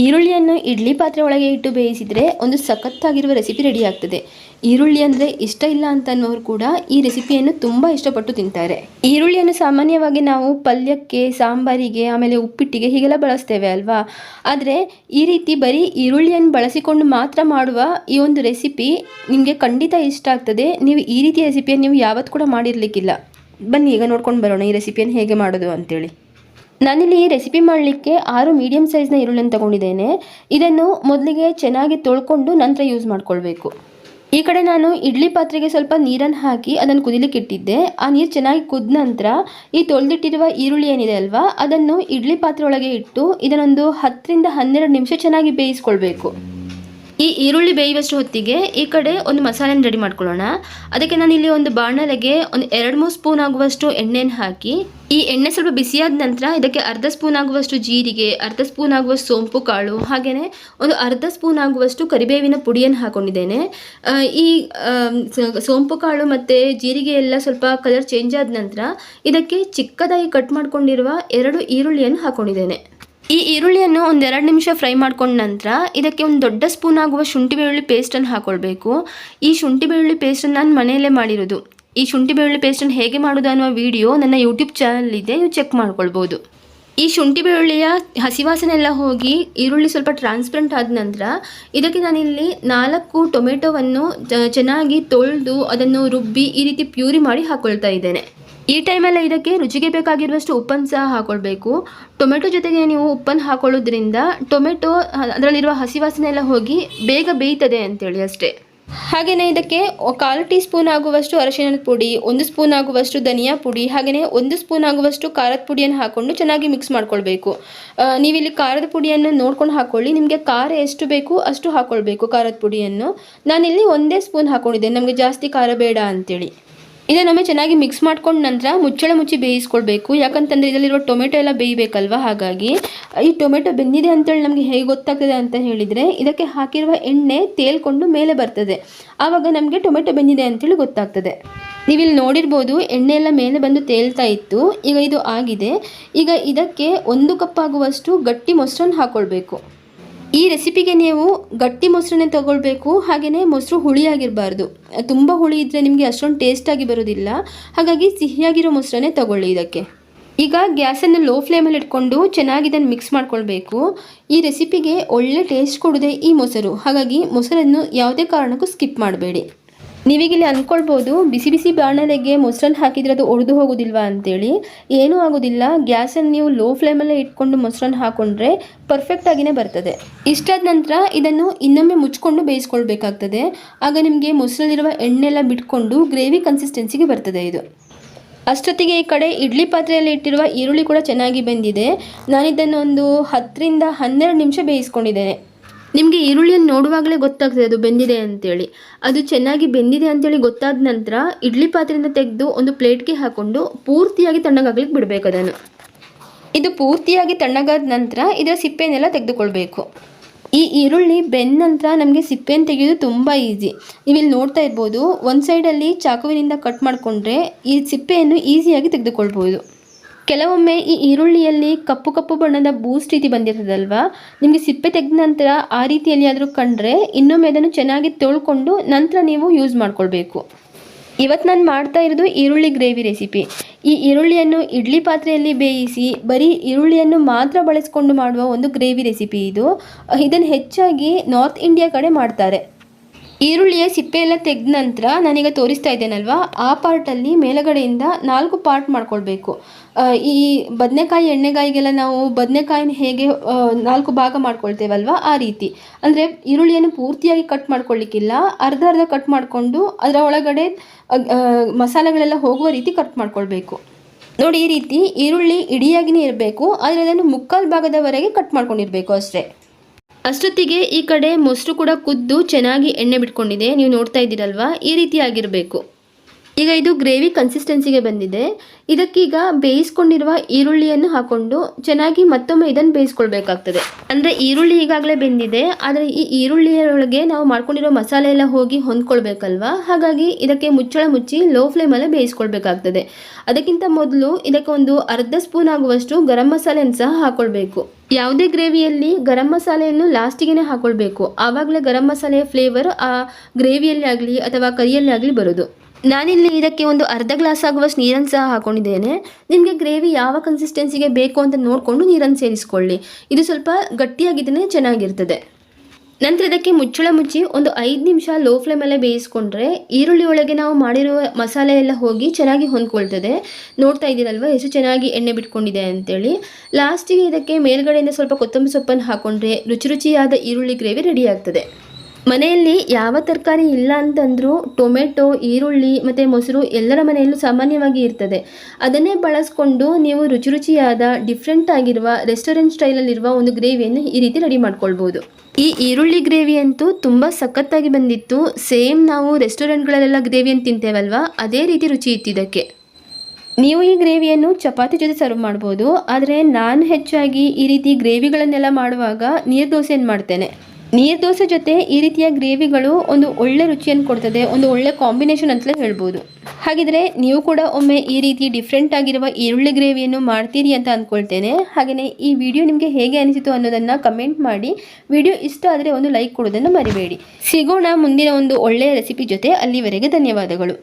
ಈರುಳ್ಳಿಯನ್ನು ಇಡ್ಲಿ ಪಾತ್ರೆ ಒಳಗೆ ಇಟ್ಟು ಬೇಯಿಸಿದರೆ ಒಂದು ಸಖತ್ತಾಗಿರುವ ರೆಸಿಪಿ ರೆಡಿ ಆಗ್ತದೆ. ಈರುಳ್ಳಿ ಅಂದರೆ ಇಷ್ಟ ಇಲ್ಲ ಅಂತ ಅನ್ನೋರು ಕೂಡ ಈ ರೆಸಿಪಿಯನ್ನು ತುಂಬ ಇಷ್ಟಪಟ್ಟು ತಿಂತಾರೆ. ಈರುಳ್ಳಿಯನ್ನು ಸಾಮಾನ್ಯವಾಗಿ ನಾವು ಪಲ್ಯಕ್ಕೆ, ಸಾಂಬಾರಿಗೆ, ಆಮೇಲೆ ಉಪ್ಪಿಟ್ಟಿಗೆ ಹೀಗೆಲ್ಲ ಬಳಸ್ತೇವೆ ಅಲ್ವಾ? ಆದರೆ ಈ ರೀತಿ ಬರೀ ಈರುಳ್ಳಿಯನ್ನು ಬಳಸಿಕೊಂಡು ಮಾತ್ರ ಮಾಡುವ ಈ ಒಂದು ರೆಸಿಪಿ ನಿಮಗೆ ಖಂಡಿತ ಇಷ್ಟ ಆಗ್ತದೆ. ನೀವು ಈ ರೀತಿಯ ರೆಸಿಪಿಯನ್ನು ನೀವು ಯಾವತ್ತು ಕೂಡ ಮಾಡಿರಲಿಕ್ಕಿಲ್ಲ. ಬನ್ನಿ, ಈಗ ನೋಡ್ಕೊಂಡು ಬರೋಣ ಈ ರೆಸಿಪಿಯನ್ನು ಹೇಗೆ ಮಾಡೋದು ಅಂತೇಳಿ. ನಾನಿಲ್ಲಿ ರೆಸಿಪಿ ಮಾಡಲಿಕ್ಕೆ ಆರು ಮೀಡಿಯಮ್ ಸೈಜ್ನ ಈರುಳ್ಳಿಯನ್ನು ತಗೊಂಡಿದ್ದೇನೆ. ಇದನ್ನು ಮೊದಲಿಗೆ ಚೆನ್ನಾಗಿ ತೊಳ್ಕೊಂಡು ನಂತರ ಯೂಸ್ ಮಾಡ್ಕೊಳ್ಬೇಕು. ಈ ಕಡೆ ನಾನು ಇಡ್ಲಿ ಪಾತ್ರೆಗೆ ಸ್ವಲ್ಪ ನೀರನ್ನು ಹಾಕಿ ಅದನ್ನು ಕುದಿಲಿಕ್ಕೆ ಇಟ್ಟಿದ್ದೆ. ಆ ನೀರು ಚೆನ್ನಾಗಿ ಕುದ ನಂತರ ಈ ತೊಳೆದಿಟ್ಟಿರುವ ಈರುಳ್ಳಿ ಏನಿದೆ ಅಲ್ವಾ, ಅದನ್ನು ಇಡ್ಲಿ ಪಾತ್ರೆ ಒಳಗೆ ಇಟ್ಟು ಇದನ್ನೊಂದು ಹತ್ತರಿಂದ ಹನ್ನೆರಡು ನಿಮಿಷ ಚೆನ್ನಾಗಿ ಬೇಯಿಸ್ಕೊಳ್ಬೇಕು. ಈ ಈರುಳ್ಳಿ ಬೇಯುವಷ್ಟು ಹೊತ್ತಿಗೆ ಈ ಕಡೆ ಒಂದು ಮಸಾಲೆನ ರೆಡಿ ಮಾಡ್ಕೊಳ್ಳೋಣ. ಅದಕ್ಕೆ ನಾನು ಇಲ್ಲಿ ಒಂದು ಬಾಣಲೆಗೆ ಒಂದು ಎರಡು ಮೂರು ಸ್ಪೂನ್ ಆಗುವಷ್ಟು ಎಣ್ಣೆನ ಹಾಕಿ, ಈ ಎಣ್ಣೆ ಸ್ವಲ್ಪ ಬಿಸಿಯಾದ ನಂತರ ಇದಕ್ಕೆ ಅರ್ಧ ಸ್ಪೂನ್ ಆಗುವಷ್ಟು ಜೀರಿಗೆ, ಅರ್ಧ ಸ್ಪೂನ್ ಆಗುವಷ್ಟು ಸೋಂಪು ಕಾಳು ಹಾಗೆಯೇ ಒಂದು ಅರ್ಧ ಸ್ಪೂನ್ ಆಗುವಷ್ಟು ಕರಿಬೇವಿನ ಪುಡಿಯನ್ನು ಹಾಕೊಂಡಿದ್ದೇನೆ. ಈ ಸೋಂಪು ಕಾಳು ಮತ್ತು ಜೀರಿಗೆ ಎಲ್ಲ ಸ್ವಲ್ಪ ಕಲರ್ ಚೇಂಜ್ ಆದ ನಂತರ ಇದಕ್ಕೆ ಚಿಕ್ಕದಾಗಿ ಕಟ್ ಮಾಡ್ಕೊಂಡಿರುವ ಎರಡು ಈರುಳ್ಳಿಯನ್ನು ಹಾಕೊಂಡಿದ್ದೇನೆ. ಈ ಈರುಳ್ಳಿಯನ್ನು ಒಂದು ಎರಡು ನಿಮಿಷ ಫ್ರೈ ಮಾಡ್ಕೊಂಡ ನಂತರ ಇದಕ್ಕೆ ಒಂದು ದೊಡ್ಡ ಸ್ಪೂನ್ ಆಗುವ ಶುಂಠಿ ಬೆಳ್ಳುಳ್ಳಿ ಪೇಸ್ಟನ್ನು ಹಾಕೊಳ್ಬೇಕು. ಈ ಶುಂಠಿ ಬೆಳ್ಳುಳ್ಳಿ ಪೇಸ್ಟನ್ನು ನಾನು ಮನೆಯಲ್ಲೇ ಮಾಡಿರೋದು. ಈ ಶುಂಠಿ ಬೆಳ್ಳುಳ್ಳಿ ಪೇಸ್ಟನ್ನು ಹೇಗೆ ಮಾಡೋದು ಅನ್ನೋ ವಿಡಿಯೋ ನನ್ನ ಯೂಟ್ಯೂಬ್ ಚಾನಲ್ ಇದೆ, ನೀವು ಚೆಕ್ ಮಾಡ್ಕೊಳ್ಬೋದು. ಈ ಶುಂಠಿ ಬೆಳ್ಳುಳ್ಳಿಯ ಹಸಿವಾಸನೆಲ್ಲ ಹೋಗಿ ಈರುಳ್ಳಿ ಸ್ವಲ್ಪ ಟ್ರಾನ್ಸ್ಪರೆಂಟ್ ಆದ ನಂತರ ಇದಕ್ಕೆ ನಾನಿಲ್ಲಿ ನಾಲ್ಕು ಟೊಮೆಟೊವನ್ನು ಚೆನ್ನಾಗಿ ತೊಳೆದು ಅದನ್ನು ರುಬ್ಬಿ ಈ ರೀತಿ ಪ್ಯೂರಿ ಮಾಡಿ ಹಾಕೊಳ್ತಾ ಇದ್ದೇನೆ. ಈ ಟೈಮಲ್ಲಿ ಇದಕ್ಕೆ ರುಚಿಗೆ ಬೇಕಾಗಿರುವಷ್ಟು ಉಪ್ಪನ್ನು ಸಹ ಹಾಕೊಳ್ಬೇಕು. ಟೊಮೆಟೊ ಜೊತೆಗೆ ನೀವು ಉಪ್ಪನ್ನು ಹಾಕೊಳ್ಳೋದ್ರಿಂದ ಟೊಮೆಟೊ, ಅದರಲ್ಲಿರುವ ಹಸಿವಾಸನೆ ಎಲ್ಲ ಹೋಗಿ ಬೇಗ ಬೇಯ್ತದೆ ಅಂತೇಳಿ ಅಷ್ಟೇ. ಹಾಗೆಯೇ ಇದಕ್ಕೆ ಕಾಲು ಟೀ ಸ್ಪೂನ್ ಆಗುವಷ್ಟು ಅರಿಶಿಣದ ಪುಡಿ, ಒಂದು ಸ್ಪೂನ್ ಆಗುವಷ್ಟು ಧನಿಯಾ ಪುಡಿ, ಹಾಗೆಯೇ ಒಂದು ಸ್ಪೂನ್ ಆಗುವಷ್ಟು ಖಾರದ ಪುಡಿಯನ್ನು ಹಾಕ್ಕೊಂಡು ಚೆನ್ನಾಗಿ ಮಿಕ್ಸ್ ಮಾಡ್ಕೊಳ್ಬೇಕು. ನೀವಿಲ್ಲಿ ಖಾರದ ಪುಡಿಯನ್ನು ನೋಡ್ಕೊಂಡು ಹಾಕ್ಕೊಳ್ಳಿ ನಿಮಗೆ ಖಾರ ಎಷ್ಟು ಬೇಕು ಅಷ್ಟು ಹಾಕ್ಕೊಳ್ಬೇಕು ಖಾರದ ಪುಡಿಯನ್ನು. ನಾನಿಲ್ಲಿ ಒಂದೇ ಸ್ಪೂನ್ ಹಾಕ್ಕೊಂಡಿದ್ದೇನೆ ನಮಗೆ ಜಾಸ್ತಿ ಖಾರ ಬೇಡ ಅಂತೇಳಿ. ಇದನ್ನೊಮ್ಮೆ ಚೆನ್ನಾಗಿ ಮಿಕ್ಸ್ ಮಾಡ್ಕೊಂಡ ನಂತರ ಮುಚ್ಚಳ ಮುಚ್ಚಿ ಬೇಯಿಸ್ಕೊಳ್ಬೇಕು. ಯಾಕಂತಂದರೆ ಇದರಲ್ಲಿರುವ ಟೊಮೆಟೊ ಎಲ್ಲ ಬೇಯಬೇಕಲ್ವ? ಹಾಗಾಗಿ ಈ ಟೊಮೆಟೊ ಬೆಂದಿದೆ ಅಂತೇಳಿ ನಮಗೆ ಹೇಗೆ ಗೊತ್ತಾಗ್ತದೆ ಅಂತ ಹೇಳಿದರೆ ಇದಕ್ಕೆ ಹಾಕಿರುವ ಎಣ್ಣೆ ತೇಲ್ಕೊಂಡು ಮೇಲೆ ಬರ್ತದೆ. ಆವಾಗ ನಮಗೆ ಟೊಮೆಟೊ ಬೆಂದಿದೆ ಅಂತೇಳಿ ಗೊತ್ತಾಗ್ತದೆ. ನೀವಿಲ್ಲಿ ನೋಡಿರ್ಬೋದು ಎಣ್ಣೆ ಎಲ್ಲ ಮೇಲೆ ಬಂದು ತೇಲ್ತಾ ಇತ್ತು. ಈಗ ಇದು ಆಗಿದೆ. ಈಗ ಇದಕ್ಕೆ ಒಂದು ಕಪ್ ಆಗುವಷ್ಟು ಗಟ್ಟಿ ಮೊಸರನ್ನು ಹಾಕ್ಕೊಳ್ಬೇಕು ಈ ರೆಸಿಪಿಗೆ ನೀವು ಗಟ್ಟಿ ಮೊಸರನ್ನೇ ತಗೊಳ್ಬೇಕು ಹಾಗೆಯೇ ಮೊಸರು ಹುಳಿಯಾಗಿರಬಾರ್ದು. ತುಂಬ ಹುಳಿ ಇದ್ದರೆ ನಿಮಗೆ ಅಷ್ಟೊಂದು ಟೇಸ್ಟಾಗಿ ಬರೋದಿಲ್ಲ. ಹಾಗಾಗಿ ಸಿಹಿಯಾಗಿರೋ ಮೊಸರನ್ನೇ ತಗೊಳ್ಳಿ ಇದಕ್ಕೆ. ಈಗ ಗ್ಯಾಸನ್ನು ಲೋ ಫ್ಲೇಮಲ್ಲಿ ಇಟ್ಕೊಂಡು ಚೆನ್ನಾಗಿ ಇದನ್ನು ಮಿಕ್ಸ್ ಮಾಡ್ಕೊಳ್ಬೇಕು. ಈ ರೆಸಿಪಿಗೆ ಒಳ್ಳೆ ಟೇಸ್ಟ್ ಕೊಡೋದೇ ಈ ಮೊಸರು. ಹಾಗಾಗಿ ಮೊಸರನ್ನು ಯಾವುದೇ ಕಾರಣಕ್ಕೂ ಸ್ಕಿಪ್ ಮಾಡಬೇಡಿ. ನೀವೀಗಿಲ್ಲಿ ಅಂದ್ಕೊಳ್ಬೋದು ಬಿಸಿ ಬಿಸಿ ಬಾಣಲೆಗೆ ಮೊಸರನ್ನು ಹಾಕಿದ್ರೆ ಅದು ಒಡೆದು ಹೋಗೋದಿಲ್ವಾ ಅಂತೇಳಿ. ಏನೂ ಆಗೋದಿಲ್ಲ. ಗ್ಯಾಸನ್ನು ನೀವು ಲೋ ಫ್ಲೇಮಲ್ಲೇ ಇಟ್ಕೊಂಡು ಮೊಸರನ್ನು ಹಾಕೊಂಡ್ರೆ ಪರ್ಫೆಕ್ಟಾಗಿಯೇ ಬರ್ತದೆ. ಇಷ್ಟಾದ ನಂತರ ಇದನ್ನು ಇನ್ನೊಮ್ಮೆ ಮುಚ್ಕೊಂಡು ಬೇಯಿಸ್ಕೊಳ್ಬೇಕಾಗ್ತದೆ. ಆಗ ನಿಮಗೆ ಮೊಸರಲ್ಲಿರುವ ಎಣ್ಣೆ ಎಲ್ಲ ಬಿಟ್ಕೊಂಡು ಗ್ರೇವಿ ಕನ್ಸಿಸ್ಟೆನ್ಸಿಗೆ ಬರ್ತದೆ ಇದು. ಅಷ್ಟೊತ್ತಿಗೆ ಈ ಕಡೆ ಇಡ್ಲಿ ಪಾತ್ರೆಯಲ್ಲಿ ಇಟ್ಟಿರುವ ಈರುಳ್ಳಿ ಕೂಡ ಚೆನ್ನಾಗಿ ಬೆಂದಿದೆ. ನಾನಿದನ್ನು ಒಂದು ಹತ್ತರಿಂದ ಹನ್ನೆರಡು ನಿಮಿಷ ಬೇಯಿಸ್ಕೊಂಡಿದ್ದೇನೆ. ನಿಮಗೆ ಈರುಳ್ಳಿಯನ್ನು ನೋಡುವಾಗಲೇ ಗೊತ್ತಾಗ್ತದೆ ಅದು ಬೆಂದಿದೆ ಅಂತೇಳಿ. ಅದು ಚೆನ್ನಾಗಿ ಬೆಂದಿದೆ ಅಂತೇಳಿ ಗೊತ್ತಾದ ನಂತರ ಇಡ್ಲಿ ಪಾತ್ರೆಯಿಂದ ತೆಗೆದು ಒಂದು ಪ್ಲೇಟ್ಗೆ ಹಾಕ್ಕೊಂಡು ಪೂರ್ತಿಯಾಗಿ ತಣ್ಣಗಾಗ್ಲಿಕ್ಕೆ ಬಿಡಬೇಕು ಅದನ್ನು. ಇದು ಪೂರ್ತಿಯಾಗಿ ತಣ್ಣಗಾದ ನಂತರ ಇದರ ಸಿಪ್ಪೆನೆಲ್ಲ ತೆಗೆದುಕೊಳ್ಬೇಕು. ಈ ಈರುಳ್ಳಿ ಬೆಂದ ನಂತರ ನಮಗೆ ಸಿಪ್ಪೆಯನ್ನು ತೆಗೆಯೋದು ತುಂಬ ಈಸಿ. ನೀವಿಲ್ಲಿ ನೋಡ್ತಾ ಇರ್ಬೋದು, ಒಂದು ಸೈಡಲ್ಲಿ ಚಾಕುವಿನಿಂದ ಕಟ್ ಮಾಡಿಕೊಂಡ್ರೆ ಈ ಸಿಪ್ಪೆಯನ್ನು ಈಸಿಯಾಗಿ ತೆಗೆದುಕೊಳ್ಬೋದು. ಕೆಲವೊಮ್ಮೆ ಈ ಈರುಳ್ಳಿಯಲ್ಲಿ ಕಪ್ಪು ಕಪ್ಪು ಬಣ್ಣದ ಬೂಸ್ಟ್ ರೀತಿ ಬಂದಿರ್ತದಲ್ವಾ? ನಿಮಗೆ ಸಿಪ್ಪೆ ತೆಗೆದ ನಂತರ ಆ ರೀತಿಯಲ್ಲಿ ಆದರೂ ಕಂಡ್ರೆ ಇನ್ನೊಮ್ಮೆ ಅದನ್ನು ಚೆನ್ನಾಗಿ ತೊಳ್ಕೊಂಡು ನಂತರ ನೀವು ಯೂಸ್ ಮಾಡ್ಕೊಳ್ಬೇಕು. ಇವತ್ತು ನಾನು ಮಾಡ್ತಾ ಇರೋದು ಈರುಳ್ಳಿ ಗ್ರೇವಿ ರೆಸಿಪಿ ಈ ಈರುಳ್ಳಿಯನ್ನು ಇಡ್ಲಿ ಪಾತ್ರೆಯಲ್ಲಿ ಬೇಯಿಸಿ ಬರೀ ಈರುಳ್ಳಿಯನ್ನು ಮಾತ್ರ ಬಳಸಿಕೊಂಡು ಮಾಡುವ ಒಂದು ಗ್ರೇವಿ ರೆಸಿಪಿ ಇದು. ಇದನ್ನು ಹೆಚ್ಚಾಗಿ ನಾರ್ತ್ ಇಂಡಿಯಾ ಕಡೆ ಮಾಡ್ತಾರೆ. ಈರುಳ್ಳಿಯ ಸಿಪ್ಪೆ ಎಲ್ಲ ತೆಗೆದ ನಂತರ ನಾನೀಗ ತೋರಿಸ್ತಾ ಇದ್ದೇನಲ್ವಾ? ಆ ಪಾರ್ಟಲ್ಲಿ ಮೇಲುಗಡೆಯಿಂದ ನಾಲ್ಕು ಪಾರ್ಟ್ ಮಾಡ್ಕೊಳ್ಬೇಕು. ಈ ಬದನೆಕಾಯಿ ಎಣ್ಣೆಗಾಯಿಗೆಲ್ಲ ನಾವು ಬದನೆಕಾಯಿನ ಹೇಗೆ ನಾಲ್ಕು ಭಾಗ ಮಾಡ್ಕೊಳ್ತೇವಲ್ವಾ? ಆ ರೀತಿ. ಅಂದರೆ ಈರುಳ್ಳಿಯನ್ನು ಪೂರ್ತಿಯಾಗಿ ಕಟ್ ಮಾಡ್ಕೊಳ್ಳಿಕ್ಕಿಲ್ಲ ಅರ್ಧ ಅರ್ಧ ಕಟ್ ಮಾಡಿಕೊಂಡು ಅದರ ಒಳಗಡೆ ಮಸಾಲೆಗಳೆಲ್ಲ ಹೋಗುವ ರೀತಿ ಕಟ್ ಮಾಡ್ಕೊಳ್ಬೇಕು. ನೋಡಿ, ಈ ರೀತಿ ಈರುಳ್ಳಿ ಇಡಿಯಾಗಿನೇ ಇರಬೇಕು. ಆದರೆ ಅದನ್ನು ಮುಕ್ಕಾಲು ಭಾಗದವರೆಗೆ ಕಟ್ ಮಾಡ್ಕೊಂಡಿರಬೇಕು ಅಷ್ಟೇ. ಅಷ್ಟೊತ್ತಿಗೆ ಈ ಕಡೆ ಮೊಸರು ಕೂಡ ಕುದ್ದು ಚೆನ್ನಾಗಿ ಎಣ್ಣೆ ಬಿಟ್ಕೊಂಡಿದೆ. ನೀವು ನೋಡ್ತಾ ಇದ್ದೀರಲ್ವಾ? ಈ ರೀತಿ ಆಗಿರಬೇಕು. ಈಗ ಇದು ಗ್ರೇವಿ ಕನ್ಸಿಸ್ಟೆನ್ಸಿಗೆ ಬಂದಿದೆ. ಇದಕ್ಕೀಗ ಬೇಯಿಸ್ಕೊಂಡಿರುವ ಈರುಳ್ಳಿಯನ್ನು ಹಾಕೊಂಡು ಚೆನ್ನಾಗಿ ಮತ್ತೊಮ್ಮೆ ಇದನ್ನು ಬೇಯಿಸ್ಕೊಳ್ಬೇಕಾಗ್ತದೆ. ಅಂದರೆ ಈರುಳ್ಳಿ ಈಗಾಗಲೇ ಬೆಂದಿದೆ. ಆದರೆ ಈ ಈರುಳ್ಳಿಯೊಳಗೆ ನಾವು ಮಾಡ್ಕೊಂಡಿರೋ ಮಸಾಲೆ ಎಲ್ಲ ಹೋಗಿ ಹೊಂದ್ಕೊಳ್ಬೇಕಲ್ವಾ? ಹಾಗಾಗಿ ಇದಕ್ಕೆ ಮುಚ್ಚಳ ಮುಚ್ಚಿ ಲೋ ಫ್ಲೇಮಲ್ಲೇ ಬೇಯಿಸ್ಕೊಳ್ಬೇಕಾಗ್ತದೆ. ಅದಕ್ಕಿಂತ ಮೊದಲು ಇದಕ್ಕೆ ಒಂದು ಅರ್ಧ ಸ್ಪೂನ್ ಆಗುವಷ್ಟು ಗರಂ ಮಸಾಲೆಯನ್ನು ಸಹ ಹಾಕೊಳ್ಬೇಕು. ಯಾವುದೇ ಗ್ರೇವಿಯಲ್ಲಿ ಗರಂ ಮಸಾಲೆಯನ್ನು ಲಾಸ್ಟಿಗೆ ಹಾಕೊಳ್ಬೇಕು. ಆವಾಗಲೇ ಗರಂ ಮಸಾಲೆಯ ಫ್ಲೇವರ್ ಆ ಗ್ರೇವಿಯಲ್ಲಿ ಆಗಲಿ ಅಥವಾ ಕರಿಯಲ್ಲಿ ಆಗಲಿ ಬರೋದು. ನಾನಿಲ್ಲಿ ಇದಕ್ಕೆ ಒಂದು ಅರ್ಧ ಗ್ಲಾಸ್ ಆಗುವಷ್ಟು ನೀರನ್ನು ಸಹ ಹಾಕೊಂಡಿದ್ದೇನೆ. ನಿಮಗೆ ಗ್ರೇವಿ ಯಾವ ಕನ್ಸಿಸ್ಟೆನ್ಸಿಗೆ ಬೇಕು ಅಂತ ನೋಡಿಕೊಂಡು ನೀರನ್ನು ಸೇರಿಸ್ಕೊಳ್ಳಿ. ಇದು ಸ್ವಲ್ಪ ಗಟ್ಟಿಯಾಗಿದ್ದೇನೆ ಚೆನ್ನಾಗಿರ್ತದೆ. ನಂತರ ಇದಕ್ಕೆ ಮುಚ್ಚಳ ಮುಚ್ಚಿ ಒಂದು ಐದು ನಿಮಿಷ ಲೋ ಫ್ಲೇಮಲ್ಲೇ ಬೇಯಿಸ್ಕೊಂಡ್ರೆ ಈರುಳ್ಳಿ ಒಳಗೆ ನಾವು ಮಾಡಿರುವ ಮಸಾಲೆ ಎಲ್ಲ ಹೋಗಿ ಚೆನ್ನಾಗಿ ಹೊಂದ್ಕೊಳ್ತದೆ. ನೋಡ್ತಾ ಇದ್ದೀರಲ್ವ, ಎಷ್ಟು ಚೆನ್ನಾಗಿ ಎಣ್ಣೆ ಬಿಟ್ಕೊಂಡಿದೆ ಅಂತೇಳಿ. ಲಾಸ್ಟಿಗೆ ಇದಕ್ಕೆ ಮೇಲ್ಗಡೆಯಿಂದ ಸ್ವಲ್ಪ ಕೊತ್ತಂಬರಿ ಸೊಪ್ಪನ್ನು ಹಾಕೊಂಡ್ರೆ ರುಚಿ ರುಚಿಯಾದ ಈರುಳ್ಳಿ ಗ್ರೇವಿ ರೆಡಿ ಆಗ್ತದೆ. ಮನೆಯಲ್ಲಿ ಯಾವ ತರಕಾರಿ ಇಲ್ಲ ಅಂತಂದರೂ ಟೊಮೆಟೊ, ಈರುಳ್ಳಿ ಮತ್ತು ಮೊಸರು ಎಲ್ಲರ ಮನೆಯಲ್ಲೂ ಸಾಮಾನ್ಯವಾಗಿ ಇರ್ತದೆ. ಅದನ್ನೇ ಬಳಸ್ಕೊಂಡು ನೀವು ರುಚಿ ರುಚಿಯಾದ ಡಿಫ್ರೆಂಟ್ ಆಗಿರುವ ರೆಸ್ಟೋರೆಂಟ್ ಸ್ಟೈಲಲ್ಲಿರುವ ಒಂದು ಗ್ರೇವಿಯನ್ನು ಈ ರೀತಿ ರೆಡಿ ಮಾಡ್ಕೊಳ್ಬೋದು. ಈ ಈರುಳ್ಳಿ ಗ್ರೇವಿ ಅಂತೂ ತುಂಬ ಸಖತ್ತಾಗಿ ಬಂದಿತ್ತು. ಸೇಮ್ ನಾವು ರೆಸ್ಟೋರೆಂಟ್ಗಳಲ್ಲೆಲ್ಲ ಗ್ರೇವಿಯನ್ನು ತಿಂತೇವಲ್ವ? ಅದೇ ರೀತಿ ರುಚಿ ಇತ್ತಿದ್ದಕ್ಕೆ. ನೀವು ಈ ಗ್ರೇವಿಯನ್ನು ಚಪಾತಿ ಜೊತೆ ಸರ್ವ್ ಮಾಡ್ಬೋದು. ಆದರೆ ನಾನು ಹೆಚ್ಚಾಗಿ ಈ ರೀತಿ ಗ್ರೇವಿಗಳನ್ನೆಲ್ಲ ಮಾಡುವಾಗ ನೀರು ದೋಸೆಯನ್ನು ಮಾಡ್ತೇನೆ. ನೀರು ದೋಸೆ ಜೊತೆ ಈ ರೀತಿಯ ಗ್ರೇವಿಗಳು ಒಂದು ಒಳ್ಳೆ ರುಚಿಯನ್ನು ಕೊಡ್ತದೆ, ಒಂದು ಒಳ್ಳೆ ಕಾಂಬಿನೇಷನ್ ಅಂತಲೇ ಹೇಳ್ಬೋದು. ಹಾಗಿದ್ರೆ ನೀವು ಕೂಡ ಒಮ್ಮೆ ಈ ರೀತಿ ಡಿಫ್ರೆಂಟ್ ಆಗಿರುವ ಈರುಳ್ಳಿ ಗ್ರೇವಿಯನ್ನು ಮಾಡ್ತೀರಿ ಅಂತ ಅಂದ್ಕೊಳ್ತೇನೆ ಹಾಗೆಯೇ ಈ ವಿಡಿಯೋ ನಿಮಗೆ ಹೇಗೆ ಅನಿಸಿತು ಅನ್ನೋದನ್ನು ಕಮೆಂಟ್ ಮಾಡಿ. ವಿಡಿಯೋ ಇಷ್ಟ ಆದರೆ ಒಂದು ಲೈಕ್ ಕೊಡೋದನ್ನು ಮರಿಬೇಡಿ. ಸಿಗೋಣ ಮುಂದಿನ ಒಂದು ಒಳ್ಳೆಯ ರೆಸಿಪಿ ಜೊತೆ ಅಲ್ಲಿವರೆಗೆ ಧನ್ಯವಾದಗಳು.